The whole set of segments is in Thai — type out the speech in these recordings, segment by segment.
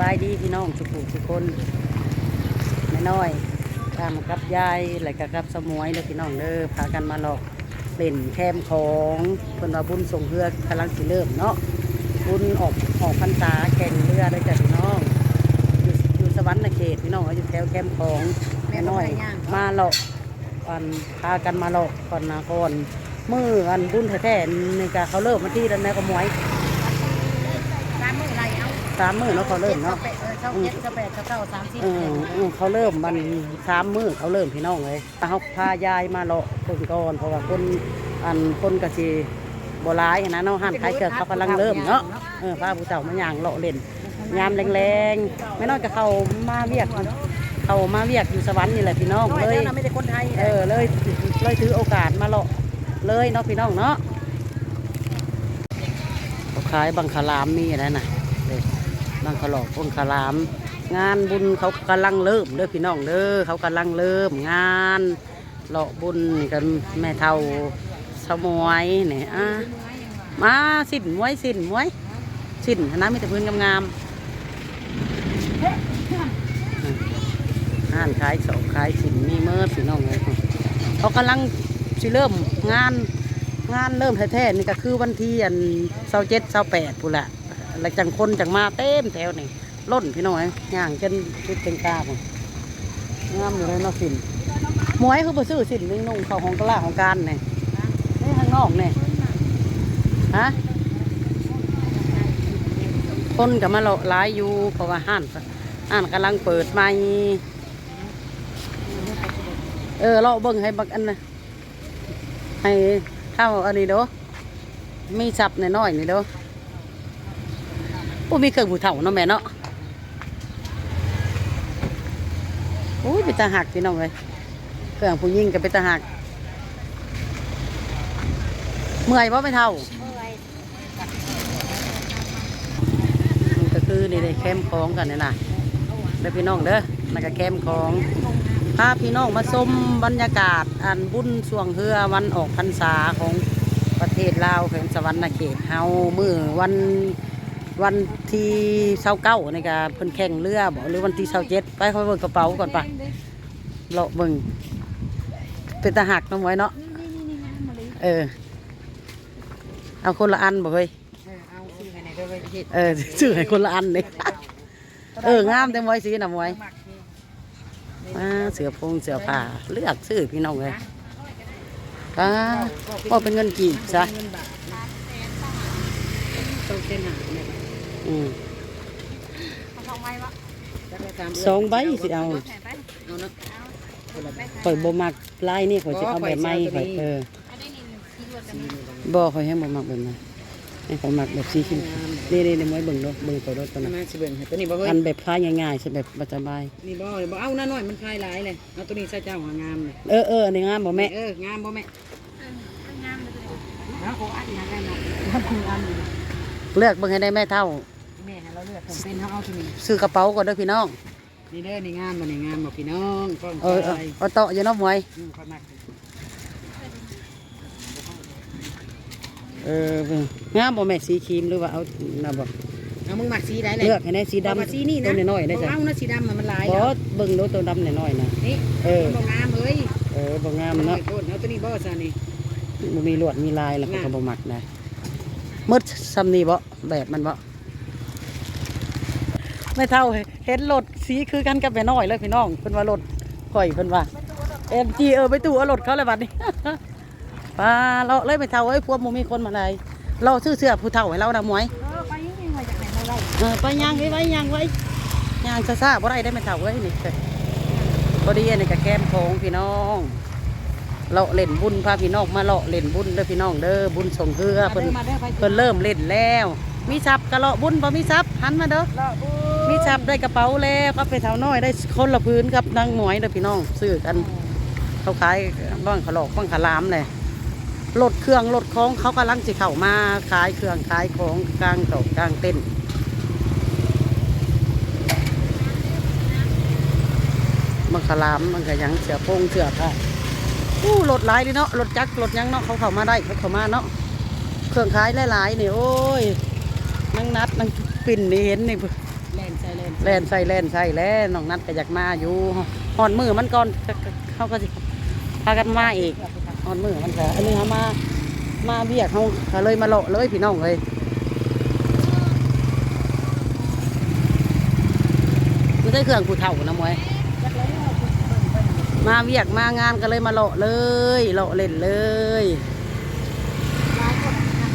บายดีพี่น้องทุกผู้ทุกคนแม่น้อยตามกับยายและก็กับสมวยเลยพี่น้องเด้อพากันมาหลอกเล่นแคมของเพิ่นว่าบุญส่งเรือกำลังสิเริ่มเนาะบุญออกออกพรรษาแข่งเรือเลยจ้ะพี่น้องอยู่อยู่สวรรค์เขตพี่น้องอยู่แถวแคมของแม่น้อย มาหลอกอันพากันมาหลอกก่อนนะก่อนมืออันบุญแท้ๆนี่ก็เขาเริ่มมาที่แล้วแม่ก็หมวย สามมือไรเอา สามมือเนาะเขาเริ่มเนาะเจ็ดเออเท่าเจ็ดเท่าแปดเท่าเก้าสามสิบเออเออเขาเริ่มมันสามมือเขาเริ่มพี่น้องเลยเขาพายายมาเลาะคนก่อนเพราะว่าคนอันคนกะสีโบราณนะเนาะหันขายเกิดเขากำลังเริ่มเนาะเออพาผู้เฒ่ามาย่างเลาะเล่นยามแรงๆไม่น้อยกับเขามาเวียกเขามาเวียกอยู่สวรรค์นี่แหละพี่น้องน้อยเลยแล้วเราไม่ได้คนไทยเออเลยเลยถือโอกาสมาเลาะเลยเนาะพี่น้องเนาะเขาขายบังคลามมีอะไรนะ บังคลอกบังคลาม งานบุญเขากำลังเริ่มเด้อพี่น้องเด้อเขากำลังเริ่มงานเลาะบุญกันแม่เท่าสมวยเนี่ยอะมาสินมวยสินมวยสินนะมีแต่พื้นงามๆห้านขายสองขายสินมีเมื่อพี่น้องเลยเขากำลังสิเริ่มงานงานเริ่มแท้ๆนี่ก็คือวันที่อันเสาเจ็ดเสาแปดพูแหละ แล้วจังคนจังมาเต็มแถวนี่ล้นพี่น้อยย่างจนชุดเต็งกาพุ่นงามอยู่เลยเนาะสินหมวยคือบ่ซื้อสินนึงนุ่งเขาของกล้าของการเนี่ยนี่ข้างนอกเนี่ยฮะคนกับมาเลาะหลายอยู่เพราะว่าห้านห้านกำลังเปิดใหม่เออเราเบิ่งให้บักอันนะให้เท่าอันนี้เด้อมีสับน้อยๆนี่เด้อ โอ้มีเครื่องผู้เฒ่าเนาะแม่เนาะโอ้ยเป็นตาหักพี่น้องเลยเครื่องผู้ยิ่งกับเป็นตาหัก เมื่อยเพราะไม่เท่ามันก็คือนี่เลยแคมของกันนี่นะเด้อพี่น้องเด้อมันก็แคมของพาพี่น้องมาชมบรรยากาศอันบุญช่วงเฮือวันออกพรรษาของประเทศลาวแห่งสวรรค์เขตเฮามือวันวัน ที่เสาเก้าในการเพิ่นแข่งเรือบอกหรือวันที่เสาเจ็ดไปค่อยเบิ่งกระเป๋าก่อนปะเลาะเบิ่งเป็นตาหักน้องไว้เนาะเออ เอาคนละอันบ่เฮ้ยเออเอาซื้อให้ไหนก็ไปเฮ็ดเออซื้อให้คนละอันนี่เอองามแต่มวยสีน่ะมวยหมักนี่มาเสือพงเสือผ้าเลือกซื้อพี่น้องเลยป้าพ่อเป็นเงินกี่ซะโตเส้นหาเนี่ย อืมสองใบวะสองใบสิเอาเอาเนาะข่อยบ่มักลายนี่ข่อยสิเอาแบบใหม่ข่อยเออบ่ข่อยให้บ่มักแบบนั้นให้ข่อยมักแบบสีขึ้นนี่นี่ในมวยเบิ่งเนาะเบิ่งข่อยรถตัวนั้นมาสิเบิ่งให้ตัวนี้บ่เฮ้ยอันแบบคลายง่ายๆสิแบบบ่สบายนี่บ่บ่เอาหน้าน้อยมันคลายหลายเลยเอาตัวนี้ใส่เจ้าหางามเลยเออเอออันนี้งามบ่แม่เอองามบ่แม่งามเลยแล้วเขาอันนี้ได้ไหมเลือกเบิ่งให้ได้แม่เท่า แม่ให้เราเลือกผมเป็นเฮาเอาตัวนี้ซื้อกระเป๋าก่อนเด้อพี่น้อง นี่เด้อนี่งามบ่นี่งามบ่พี่น้องฟ้องเออเออใจเอาเตาะอยู่เนาะมวยอืมค่อยมักเออเบิ่งงามบ่แม่สีครีมหรือว่าเอาน่ะบ่เอามึงมักสีได้เลยเลือกให้ได้สีดำเอามาสีนี่นะตัวน้อยๆได้จ้ะเอานะสีดำน่ะมันหลายบอแล้วสเบิ่งดูตัวดำน้อยๆนะนี่เออมันบ่งามเอ้ยเออบ่งามมันเนาะโทษเอาตัวนี้บ่ซะนี่บ่มีลวดมีลายแล้วน่ะก็บ่มักได้มืดซ้ำนี่บ่แบบมันบ่ ไม่เท่าเห็นรถสีคือกันกับแม่น้อยเลยพี่น้องเพิ่นว่ารถข่อยเพิ่นว่า MG เออไปตู้เอารถเขาเลยบัดนี้ปลาเราะเลยไม่เท่าเอ้ยพวกบ่มีคนมาได้เราซื้อเสื้อผู้เฒ่าให้เรานะหมวยเออไปยังไงว่าจากไหนมาได้เออไปย่างไว้ไว้ย่างไว้ย่างซ่าๆบ่ได้ได้ไม่เท่าเอ้ยนี่พอดีอันนี่ก็แก้มโค้งพี่น้องเลาะเล่นบุญพาพี่น้องมาเลาะเล่นบุญเด้อพี่น้องเด้อบุญส่งเรือเพิ่นมาเด้อไปเพิ่นเริ่มเล่นแล้ว มีทรัพย์กะเลาะบุญบ่มีทรัพย์หันมาเด้อเลาะบูมี ทรัพย์ได้กระเป๋าแล้วก็ไปเท่าน้อยได้คนละพื้นกับนางหมวยเด้อพี่น้องซื้อกัน เขาขายบ้างขลอกบ้างขลามเลยรถเครื่องรถของเขากำลังสิเข้ามาขายเครื่องขายของกลางตะกลางเต้นท์มันขลามมันก็หยังเสือพงเสือค่ะอู้รถหลายเลยเนาะรถจักรรถยังเนาะเขาเข้ามาได้เขาเข้ามาเนาะเครื่องขายหลายๆนี่โอ้ยนังนัดนังปิ่นนี่เห็นนี่ แลนใส่แลนแล่นใส่แล่นใส่แล่นน้องนัดก็อยากมาอยู่หอนมือมันก่อนก็ก็เขาก็สิพากันมาอีกหอนมือมันก็อันนี้เขามามาเบียกเขาก็เลยมาเลาะเลยพี่น้องเลยไม่ใช่เครื่องผู้เฒ่านะมวยมาเวียกมางานก็เลยมาเลาะเลยเลาะเล่นเลยร้ายคนนั่ง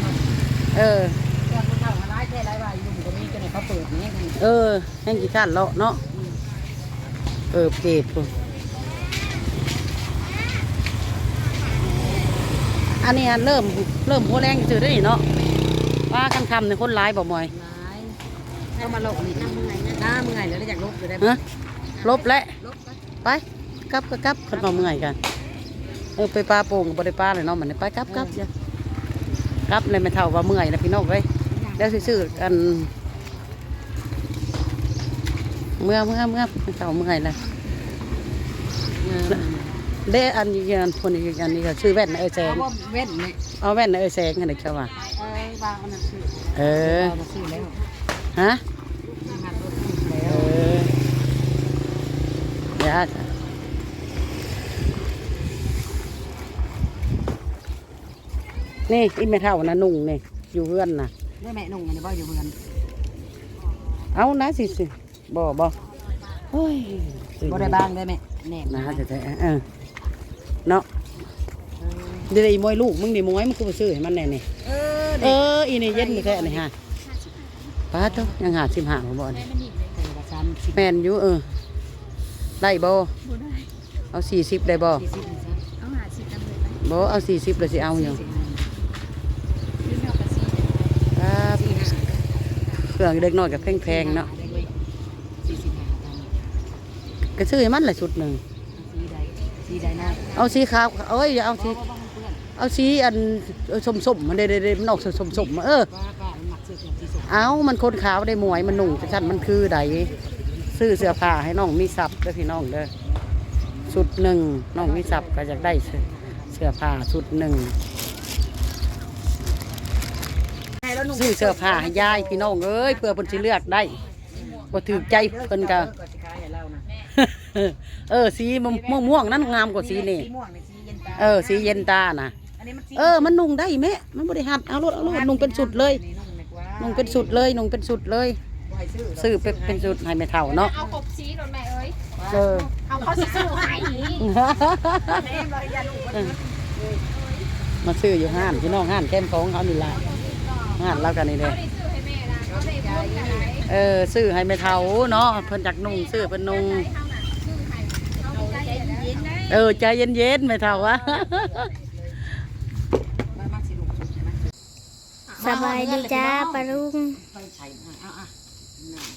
เออเครื่องคนเฒ่ามาร้ายแค่ร้ายว่าอยู่ก็มีก็เนี่ยเขาเปิดนี่กัน เออแห้งกี่ข้านเลาะเนาะเออเปรตพุ่นอันนี้อันเริ่มเริ่มหัวแรงจืดได้วนี่เนาะว่าคำคำๆในยคนร้ายบ่มอยร้ายเอามาหลอกนี่น้ำมึงไงน้ำมึงไงแล้วอยากลบอยู่ได้ฮะลบและลบไปไปกลับก็กลับคนมาเมื่อยกันเออไปปลาโป่งกับบริปลาเลยเนาะมันนี่ไปกลับกลับจ้ะกลับเลยไม่เท่าว่าเมื่อยนะพี่น้องเว้ยแล้วซื่อๆกัน เมื่อเมื่อเมื่อไม่เท่าเมื่อยเลยเด้อันนี้อันคนนี้อันนี้ก็ชื่อแว่นนะเออแสเอางว่าเว้นนี่เอาแว่นนะเออแสงกันเลยเจ้าว่าเออบางอันนั้นซื้อเออเราซื้อแล้วฮะงานรถซื้อแล้เอวอเดี๋ยวนี่อีไม่เท่านะนุ่งนี่อยู่เพื่อนน่ะได้แม่นุ่งอันนี้บ่อยู่เมือนเอานะสิสิ บ่บ่โอ้ยบ่ได้บางได้แม่แนบนะจะแต่เออเนาะเดี๋ยวอีมวยลูกมึงดิมวยมึงก็ไปซื้อให้มันแน่นี่เออเอออีนี่เย็นนี่แท้นี่ฮะป้าเจ้ายังหาสิบหาบ่นี่เป็นกระชันสิบแม่นอยู่เออได้บ่บ่ได้เอาสี่สิบได้บ่สี่สิบนี่ซะเอาหาสิตำเลยไปบ่เอาสี่สิบเลยสิเอาอยู่สี่สิบยืมเอากระซีครับสี่ห้าเครื่องเด็กน้อยกับแพงๆเนาะสี่สิบห้าตัน ก็ซื้อให้มันแหละชุดหนึ่งสีใดสีใดนะเอาสีขาวเอ้ยอย่าเอาสีเพราะว่ามันเปื้อนเอาสีอันสมสมๆมันเด้ๆๆมันออกสมสมๆเออว่าป้ามันหมักเสื้อเสื้อสีส้มเอามันคนขาวได้หมวยมันหนุ่งจังซั่นมันคือใดซื้อเสื้อผ้าให้น้องมีทรัพย์เด้อพี่น้องเด้อชุดหนึ่งน้องมีทรัพย์ก็อยากได้เสื้อเสื้อผ้าชุดหนึ่งซื้อเสื้อผ้าให้ยายพี่น้องเอ้ยเพื่อเพิ่นสิเลือกได้บ่ถือใจเพิ่นก็ เออ สีม่วงม่วงๆนั่นงามกว่าสีนี่ สีม่วงนี่สีเย็นตาเออ สีเย็นตาน่ะ อันนี้มันสีเออ มันนุ่งได้แม่มันบ่ได้หัดเอารถเอารถนุ่งเป็นสุดเลยนี่นุ่งดีกว่านุ่งเป็นสุดเลย นุ่งเป็นสุดเลยบ่ให้ซื้อซื้อเป็นเป็นสุดให้แม่เฒ่าเนาะ เอากบซีรถแม่เอ้ย เออ เอาเขาสิซื้อให้แม่บ่ให้ยาลูกมันมาซื้ออยู่ห้านพี่น้องห้านแคมของเขานี่ล่ะห้านเรากันนี่เด้เขาได้ซื้อให้แม่ละเขาได้บุญกันไหนเออซื้อให้แม่เฒ่าเนาะเพิ่นจักนุ่งซื้อเพิ่นนุ่ง ใเออใจเย็นๆแม่เฒ่าวะมันมักสิลูกสุดใช่ไหมสบายดีจ้าปารุงไปใช้อะอะอะนั่น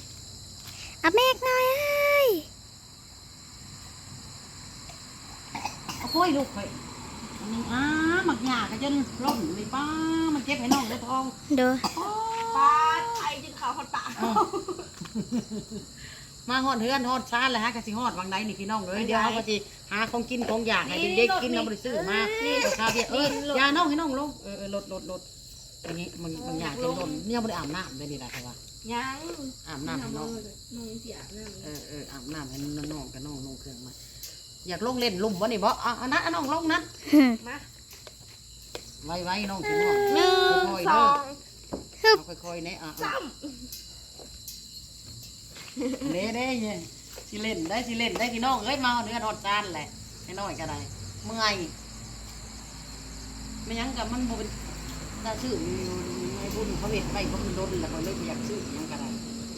อาเมกหน่อยเอ้ยเอาค่อยลูกค่อยอันนี้อ้าหมักหยาก็จนล่มเลยป้า มันเก็บให้น้องได้ทองเด้อป้าไอ้จินขาวคนปาก มาฮอดเฮือนฮอดชานเลยฮะกะสิฮอดวังใดนี่พี่น้องเอ้ยเดี๋ยวเขาก็สิหาของกินของอยากให้เด็กๆกินเราบ่ได้ซื้อมานี่คาเบียร์เออยาน้องให้น้องลงเออเออลดลดลดอย่างนี้มันมันอยากจะลดเนี่ยบ่ได้อาบน้ำเลยนี่แหละแต่ว่ายังอาบน้ำให้น้องนุ่งเสียเรื่องเออเอออาบน้ำให้น้องกับน้องน้องเครื่องมาอยากลงเล่นลุ่มวะนี่บ่อะอันนั้นอันน้องลงนั้นมาไว้ไว้น้องสิน้องหนึ่งค่อยสๆอเด้องฮึบเอาค่อยๆเนี่ยอะอะ เด้เด้เนี่ยสิเล่นได้สิเล่นได้พี่น้องเอ้ยมาเอาเนื้อทอดจานแหละให้น้อยก็ได้เมื่อยไม่หยังกับมันบ่เป็นถ้าชื่ออยู่ในบุญเขาเห็นไปบ่มันโดนแล้วเขาเลยบ่อยากซื้อหยังก็ได้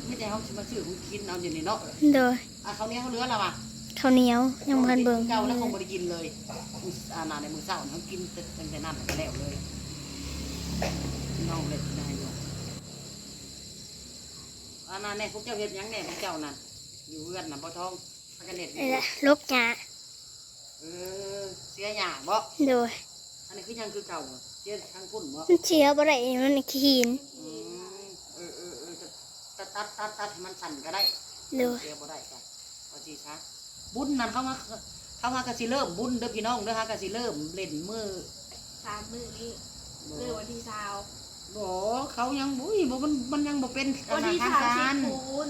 ไม่ใช่เขาสิมาซื้อของกินเอาอยู่นี่เนาะเด้ออะเขาวเหนี้ยวเขาเหลือแล้วว่ะข้าวเหนียวยังพันเบิ่งเจ้าแล้วคงบ่ได้กินเลยมื้ออานาในมือเช้าเขากินแต่ตั้งแต่นั้นไปแล้วเลยน้องเล็ดได้ อยู่อานาเนี่ยพวกเจ้าเฮ็ดหยังแน่พวกเจ้านั่นอยู่เฮือนน่ะบ่ทองพากันเน็ดอยู่นี่แหละลบหยาเออเสียหยาบ่เด้ออันนี้คือยังคือเก่าบ่เสียทางพุ่นบ่มันเชียวบ่ได้มันขีนอืมเออเออเออตัดตัดตัดตัดให้มันสั่นก็ได้เด้อเสียบ่ได้จ้ะเอาสิซะบุญนั่นเขามาเขามากะสิเริ่มบุญเด้อพี่น้องเด้อฮะกะสิเริ่มเล่นมือสามมือนี้เมื่อวันที่สาว บ่เขายังบุ้ยบ่มันมันยังบ่เป็นวันที่ทางสาวกาสิรคูณ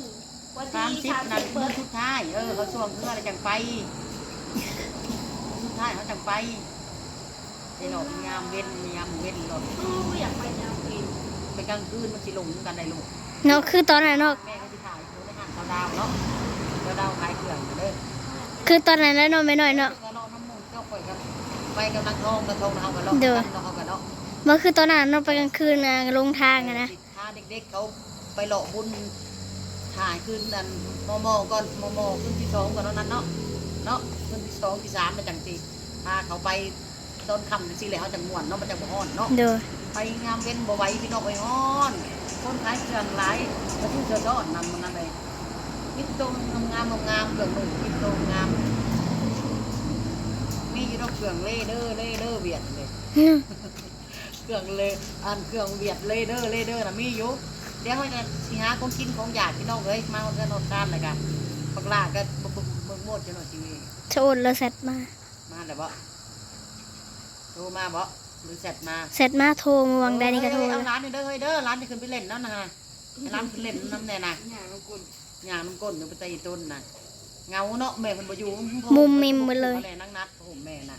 วันสามที่สิบสามนั่นสิบเมื่เปิอดสุดท้ายเออเขาช่วงเพื่ออะไรจังไปสุดท้ายเขาจังไปไอ้หลอกยามเว้นยามเว้นหลอกตู้อยากไปยาวกินไปกลางคืนมันสิลงกันได้ลูกเนาะคือตอนนั้นเนาะแม่ก็สิถ่ายดูในห้างเขาดาวเนาะเขาดาวขายเครื่องอยู่เด้อ คือตอนนั้นแล้วเนาะไม่น้อยเนาะ ก็เลาะน้ำมูกเจ้าข่อยกันไปกับนักทองกระทงเอากันเลาะเด้อกันเนาะเอากันเนาะ มันคือตอนนั้นเนาะไปกลางคืนนะลงทางอะนะถ้าเด็กๆเขาไปเลาะบุญถ่ายคืนนั้นมอมอก่อนมอมอคืนที่สองก่อนเนาะนั้นเนาะเนาะคืนที่สองที่สามมันจังสิพาเขาไปต้นคำสิแล้วจังม่วนเนาะมันจังบ่ฮ้อนเนาะเด้อไปงามเว้นบ่ไหวพี่น้องไปฮ้อนคนขายเครื่องหลายกระทุ่งเสือดอนนำมันนั่นเลยมิตตรงงามๆงามๆเครื่องนุ่งมิตตรงงามมีอยู่ดอกเครื่องเล่เด้อเล่เด้อเวียดเลยเค รื่องเลยอันเครื่องเวียดเลยเด้อเลยเด้อนะมีอยู่เดี๋ยวเขาจะสิหาของกินของอยากพี่น้องเลยมาเอาเงินเอาทานเลยกันปักลาก็บึกบึกบึกโมดจะหน่อยทีวีจะโอนแล้วเสร็จมา มาแล้วบ่โทรมาบ่หรือเสร็จมาเสร็จมาโทรมาวังได้นี่ก็โทรเอ้ยแล้เอาวร้านนี่เด้อเฮ้ยเด้อร้านนี่ขึ้นไปเล่นแล้วนะให้ร้านขึ้นเล่นน้ำแน่น่ะหน้าลูกกุนย่างน้ำก้นอยู่ไปตีต้นน่ะเงาเนาะแม่เพิ่นบ่อยู่มุมมิมหมดเลยอาแนั่งนัดผมแม่น่ะ